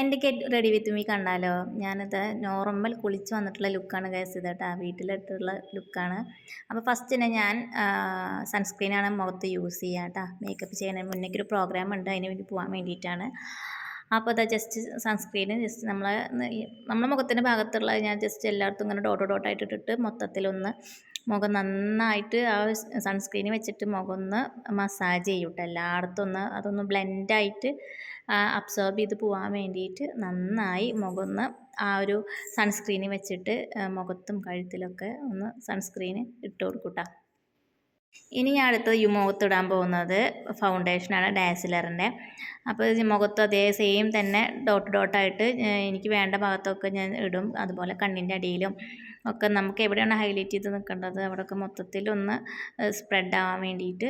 എന്റെ get ready with me കണ്ടാലോ? ഞാനത് നോർമൽ കുളിച്ച് വന്നിട്ടുള്ള ലുക്കാണ് ഗൈസ് ഇത് കേട്ടോ വീട്ടിലിട്ടുള്ള ലുക്കാണ് അപ്പോൾ ഫസ്റ്റ് തന്നെ ഞാൻ സൺസ്ക്രീനാണ് മുഖത്ത് യൂസ് ചെയ്യുക കേട്ടോ മേക്കപ്പ് ചെയ്യുന്നതിന് മുന്നേക്ക് ഒരു പ്രോഗ്രാം ഉണ്ട് അതിന് വേണ്ടി പോകാൻ വേണ്ടിയിട്ടാണ്. അപ്പോൾ അതാ ജസ്റ്റ് സൺസ്ക്രീൻ ജസ്റ്റ് നമ്മൾ നമ്മളെ മുഖത്തിന്റെ ഭാഗത്തുള്ള ഞാൻ ജസ്റ്റ് എല്ലായിടത്തും ഇങ്ങനെ ഡോട്ട് ഡോട്ടായിട്ട് ഇട്ടിട്ട് മൊത്തത്തിലൊന്ന് മുഖം നന്നായിട്ട് ആ സൺസ്ക്രീൻ വെച്ചിട്ട് മുഖം ഒന്ന് മസാജ് ചെയ്യൂട്ടോ എല്ലായിടത്തും ഒന്ന് അതൊന്ന് ബ്ലെൻഡായിട്ട് അബ്സോർബ് ചെയ്ത് പോകാൻ വേണ്ടിയിട്ട് നന്നായി മുഖം ഒന്ന് ആ ഒരു സൺസ്ക്രീൻ വെച്ചിട്ട് മുഖത്തും കഴുത്തിലൊക്കെ ഒന്ന് സൺസ്ക്രീൻ ഇട്ട് കൊടുക്കും കേട്ടോ ഇനി ഞാൻ അടുത്തത് ഈ മുഖത്തിടാൻ പോകുന്നത് ഫൗണ്ടേഷനാണ് ഡാസിലറിന്റെ അപ്പോൾ യുമുഖത്ത് മുഖത്ത് അതേ സെയിം തന്നെ ഡോട്ട് ഡോട്ടായിട്ട് എനിക്ക് വേണ്ട ഭാഗത്തൊക്കെ ഞാൻ ഇടും. അതുപോലെ കണ്ണിന്റെ അടിയിലും ഒക്കെ നമുക്ക് എവിടെയാണ് ഹൈലൈറ്റ് ചെയ്ത് നിൽക്കേണ്ടത്? അവിടെയൊക്കെ മൊത്തത്തിലൊന്ന് സ്പ്രെഡ് ആവാൻ വേണ്ടിയിട്ട്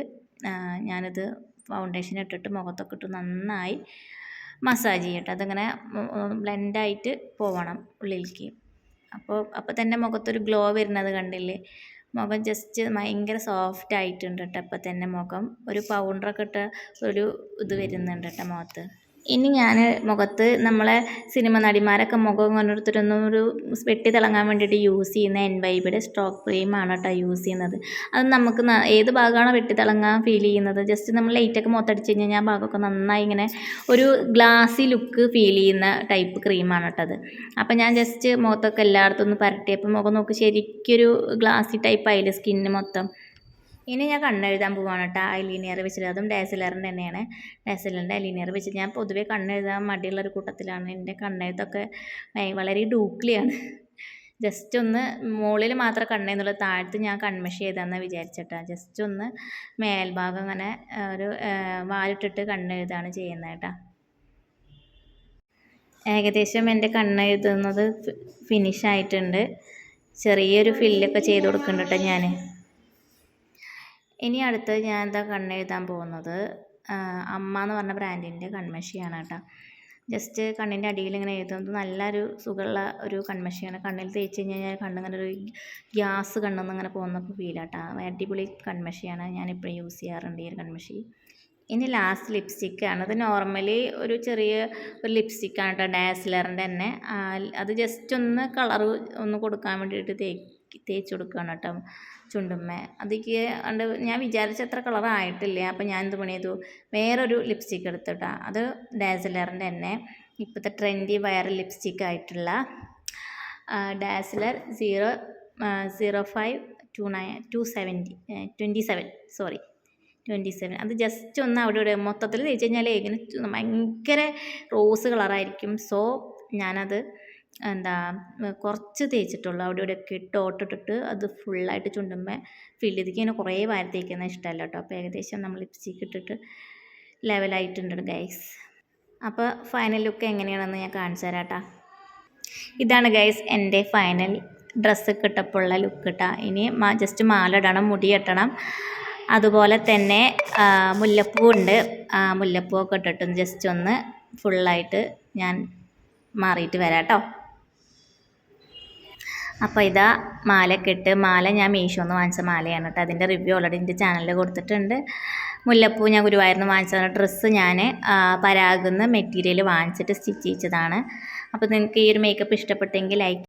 ഞാനിത് ഫൗണ്ടേഷൻ ഇട്ടിട്ട് മുഖത്തൊക്കെ ഇട്ട് നന്നായി മസാജ് ചെയ്യട്ടെ. അതിങ്ങനെ ബ്ലെൻഡായിട്ട് പോവണം ഉള്ളിലേക്ക്. അപ്പോൾ അപ്പോൾ തന്നെ മുഖത്തൊരു ഗ്ലോ വരുന്നത് കണ്ടില്ലേ? മുഖം ജസ്റ്റ് ഭയങ്കര സോഫ്റ്റ് ആയിട്ടുണ്ട് കേട്ടോ ഇപ്പം തന്നെ മുഖം. ഒരു പൗഡറൊക്കെ ഇട്ട ഒരു ഇത് വരുന്നുണ്ട് കേട്ടോ മുഖത്ത്. ഇനി ഞാൻ മുഖത്ത് നമ്മളെ സിനിമ നടിമാരൊക്കെ മുഖം കൊണ്ടെടുത്തിട്ടൊന്നും ഒരു വെട്ടി തിളങ്ങാൻ വേണ്ടിയിട്ട് യൂസ് ചെയ്യുന്ന എൻ വൈബിയുടെ സ്ട്രോക്ക് ക്രീമാണ് കേട്ടോ യൂസ് ചെയ്യുന്നത്. അത് നമുക്ക് ഏത് ഭാഗമാണോ വെട്ടി തിളങ്ങാൻ ഫീൽ ചെയ്യുന്നത്? ജസ്റ്റ് നമ്മൾ ലൈറ്റൊക്കെ മുഖത്തടിച്ച് കഴിഞ്ഞാൽ ആ ഭാഗമൊക്കെ നന്നായി ഇങ്ങനെ ഒരു ഗ്ലാസി ലുക്ക് ഫീൽ ചെയ്യുന്ന ടൈപ്പ് ക്രീമാണ് കേട്ടത് അപ്പോൾ ഞാൻ ജസ്റ്റ് മുഖത്തൊക്കെ എല്ലായിടത്തും ഒന്ന് പരട്ടി. പരട്ടിയപ്പോൾ മുഖം നോക്ക് ശരിക്കൊരു ഗ്ലാസി ടൈപ്പ് ആയില്ലേ സ്കിന്നിന് മൊത്തം. ഇനി ഞാൻ കണ്ണെഴുതാൻ പോവാണ് കേട്ടോ. ഐലീനിയർ വെച്ചിട്ട്. അതും ഡാസിലറിന്റെ തന്നെയാണ്. ഡാസിലറിന്റെ ഐലീനിയർ വെച്ചിട്ട് ഞാൻ പൊതുവേ കണ്ണെഴുതാൻ മടിയുള്ള ഒരു കൂട്ടത്തിലാണ്. എന്റെ കണ്ണെഴുത്തൊക്കെ വളരെ ഡൂക്ലിയാണ് ജസ്റ്റ് ഒന്ന് മുകളിൽ മാത്രം കണ്ണെന്നുള്ള താഴത്ത് ഞാൻ കൺമഷി ചെയ്താന്ന് വിചാരിച്ചിട്ടാണ് ജസ്റ്റ് ഒന്ന് മേൽഭാഗം അങ്ങനെ ഒരു വാലിട്ടിട്ട് കണ്ണെഴുതാണ് ചെയ്യുന്നത് കേട്ടോ. ഏകദേശം എന്റെ കണ്ണെഴുതുന്നത് ഫിനിഷ് ആയിട്ടുണ്ട്. ചെറിയൊരു ഫില്ലൊക്കെ ചെയ്ത് കൊടുക്കുന്നുണ്ട് കേട്ടോ ഞാൻ ഇനി അടുത്തത് ഞാൻ എന്താ കണ്ണെഴുതാൻ പോകുന്നത്? അമ്മ എന്ന് പറഞ്ഞ ബ്രാൻഡിന്റെ കൺമഷിയാണ് കേട്ടോ ജസ്റ്റ് കണ്ണിന്റെ അടിയിൽ ഇങ്ങനെ എഴുതുന്നത് നല്ലൊരു സുഖമുള്ള ഒരു കൺമഷിയാണ്. കണ്ണിൽ തേച്ച് കഴിഞ്ഞാൽ കണ്ണിങ്ങനെ ഒരു ഗ്യാസ് കണ്ണെന്ന് ഇങ്ങനെ പോകുന്നപ്പോൾ കേട്ടോ അടിപൊളി കൺമഷിയാണ്. ഞാനിപ്പോഴും യൂസ് ചെയ്യാറുണ്ട് ഈ ഒരു കൺമഷി. ഇനി ലാസ്റ്റ് ലിപ്സ്റ്റിക്കാണ് അത് നോർമലി ഒരു ചെറിയ ഒരു ലിപ്സ്റ്റിക്കാണ് കേട്ടോ ഡാസ്ലറിന്റെ തന്നെ. അത് ജസ്റ്റ് ഒന്ന് കളർ ഒന്ന് കൊടുക്കാൻ വേണ്ടിയിട്ട് തേക്ക് തേച്ച് കൊടുക്കുകയാണ് കേട്ടോ ചുണ്ടുമ്മ. അതിക്ക് കണ്ട് ഞാൻ വിചാരിച്ചത്ര കളർ ആയിട്ടില്ല. അപ്പം ഞാൻ എന്ത് പണി ചെയ്തു? വേറൊരു ലിപ്സ്റ്റിക്ക് എടുത്തിട്ടാ അത് ഡാസിലറിന്റെ തന്നെ. ഇപ്പോഴത്തെ ട്രെൻഡി വൈറൽ ലിപ്സ്റ്റിക്ക് ആയിട്ടുള്ള dazzler zero zero five two nine two seventy twenty seven sorry twenty seven അത് ജസ്റ്റ് ഒന്ന് അവിടെ ഇവിടെ മൊത്തത്തിൽ തേച്ച് കഴിഞ്ഞാൽ ഇങ്ങനെ ഭയങ്കര റോസ് കളറായിരിക്കും സോ ഞാനത് എന്താ കുറച്ച് തേച്ചിട്ടുള്ളൂ അവിടെ ഇവിടെയൊക്കെ ഇട്ട് ഓട്ടിട്ടിട്ട് അത് ഫുള്ളായിട്ട് ചുണ്ടുമ്പോൾ ഫില്ല് ചെയ്തിട്ട് ഇങ്ങനെ കുറേ വാരി തേക്കുന്നത് ഇഷ്ടമല്ല കേട്ടോ. അപ്പോൾ ഏകദേശം നമ്മൾ ലിപ്സ്റ്റിക്ക് ഇട്ടിട്ട് ലെവലായിട്ടുണ്ട് ഗൈസ് അപ്പോൾ ഫൈനൽ ലുക്ക് എങ്ങനെയാണെന്ന് ഞാൻ കാണിച്ചു തരാം ഇതാണ് ഗൈസ് എന്റെ ഫൈനൽ ഡ്രസ്സ് കിട്ടപ്പുള്ള ലുക്ക് കേട്ടോ ഇനി ജസ്റ്റ് മാല ഇടണം മുടി കെട്ടണം. അതുപോലെ തന്നെ മുല്ലപ്പൂ ഉണ്ട്. മുല്ലപ്പൂ ഒക്കെ ഇട്ടിട്ടും ജസ്റ്റ് ഒന്ന് ഫുള്ളായിട്ട് ഞാൻ മാറിയിട്ട് വരാം കേട്ടോ അപ്പോൾ ഇതാ മാലയൊക്കെ ഇട്ട് മാല ഞാൻ മീഷോന്ന് വാങ്ങിച്ച മാലയാണ് കേട്ടോ. അതിന്റെ റിവ്യൂ ഓൾറെഡി എന്റെ ചാനലിൽ കൊടുത്തിട്ടുണ്ട്. മുല്ലപ്പൂ ഞാൻ ഗുരുവായൂരിന്ന് വാങ്ങിച്ചതാണ് ഡ്രസ്സ് ഞാൻ പരാഗുന്ന മെറ്റീരിയൽ വാങ്ങിച്ചിട്ട് സ്റ്റിച്ച് ചെയ്തതാണ് അപ്പോൾ നിങ്ങൾക്ക് ഈ ഒരു മേക്കപ്പ് ഇഷ്ടപ്പെട്ടെങ്കിൽ ലൈക്ക്